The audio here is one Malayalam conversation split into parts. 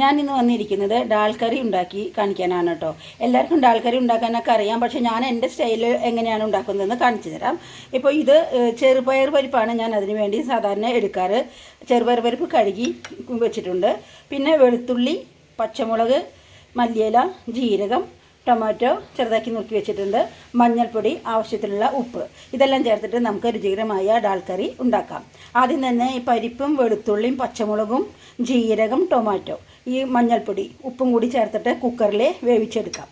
ഞാൻ ഇന്ന് വന്നിരിക്കുന്നത് ഡാൽ കറി ഉണ്ടാക്കി കാണിക്കാനാണ് കേട്ടോ എല്ലാവർക്കും ഡാൽ കറി ഉണ്ടാക്കാനൊക്കെ അറിയാം പക്ഷേ ഞാൻ എന്റെ സ്റ്റൈലിൽ എങ്ങനെയാണ് ഉണ്ടാക്കുന്നതെന്ന് കാണിച്ചു തരാം. ഇപ്പോൾ ഇത് ചെറുപയർ പരിപ്പാണ് ഞാൻ അതിന് വേണ്ടി സാധാരണ എടുക്കാറ്. ചെറുപയർ പരിപ്പ് കഴുകി വെച്ചിട്ടുണ്ട്. പിന്നെ വെളുത്തുള്ളി പച്ചമുളക് മല്ലിയില ജീരകം ടൊമാറ്റോ ചെറുതാക്കി നുറുക്കി വെച്ചിട്ടുണ്ട്. മഞ്ഞൾപ്പൊടി ആവശ്യത്തിനുള്ള ഉപ്പ്. ഇതെല്ലാം ചേർത്തിട്ട് നമുക്ക് രുചികരമായ ഡാൽ കറി ഉണ്ടാക്കാം. ആദ്യം തന്നെ ഈ പരിപ്പും വെളുത്തുള്ളിയും പച്ചമുളകും ജീരകം ടൊമാറ്റോ. ഈ മഞ്ഞൾപ്പൊടി ഉപ്പും കൂടി ചേർത്തിട്ട് കുക്കറിൽ വേവിച്ചെടുക്കാം.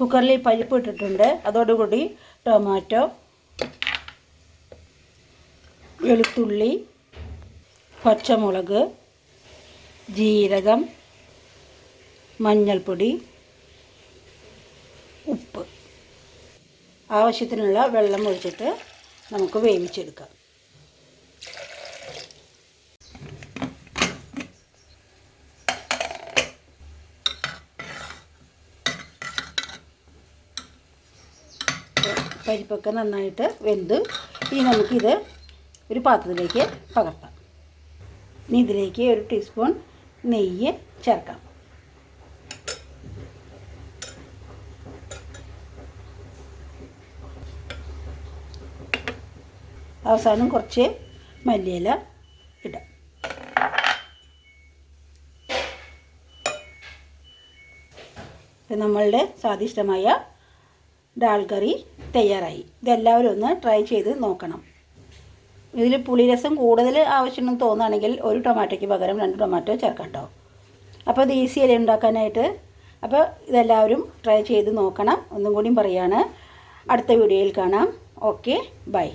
കുക്കറിൽ പരിപ്പ് ഇട്ടിട്ടുണ്ട്. അതോടുകൂടി ടൊമാറ്റോ വെളുത്തുള്ളി പച്ചമുളക് ജീരകം മഞ്ഞൾപ്പൊടി ഉപ്പ്. ആവശ്യത്തിനുള്ള വെള്ളം ഒഴിച്ചിട്ട് നമുക്ക് വേവിച്ചെടുക്കാം. പരിപ്പൊക്കെ നന്നായിട്ട് വെന്ത് ഇനി നമുക്കിത് ഒരു പാത്രത്തിലേക്ക് പകർത്താം. ഇനി ഇതിലേക്ക് ഒരു ടീസ്പൂൺ നെയ്യ് ചേർക്കാം. അവസാനം കുറച്ച് മല്ലിയില ഇടാം. നമ്മളുടെ സ്വാദിഷ്ടമായ ഡാൽ കറി തയ്യാറായി. ഇതെല്ലാവരും ഒന്ന് ട്രൈ ചെയ്ത് നോക്കണം. ഇതിൽ പുളിരസം കൂടുതൽ ആവശ്യമെന്ന് തോന്നുകയാണെങ്കിൽ ഒരു ടൊമാറ്റോയ്ക്ക് പകരം രണ്ട് ടൊമാറ്റോ ചേർക്കാം കേട്ടോ. അപ്പോൾ ഇത് ഈസി അല്ലേ ഉണ്ടാക്കാനായിട്ട്? അപ്പോൾ ഇതെല്ലാവരും ട്രൈ ചെയ്ത് നോക്കണം. ഒന്നും കൂടിയും പറയാണ്. അടുത്ത വീഡിയോയിൽ കാണാം. Okay bye.